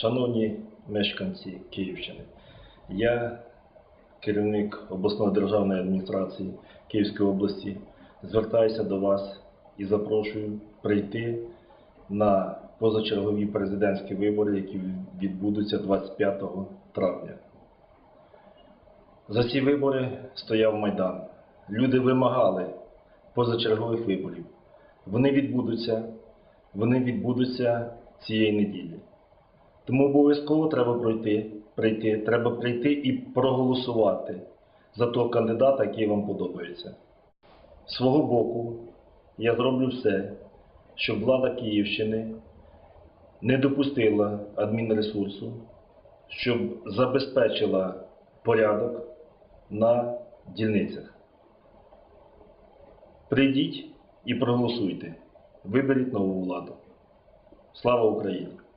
Шановні мешканці Київщини, я, керівник обласної державної адміністрації Київської області, звертаюся до вас і запрошую прийти на позачергові президентські вибори, які відбудуться 25 травня. За ці вибори стояв Майдан. Люди вимагали позачергових виборів. Вони відбудуться, вони відбудуться цієї неділі. Тому обов'язково треба пройти, прийти, треба прийти і проголосувати за того кандидата, який вам подобається. З свого боку, я зроблю все, щоб влада Київщини не допустила адмінресурсу, щоб забезпечила порядок на дільницях. Прийдіть і проголосуйте. Виберіть нову владу. Слава Україні!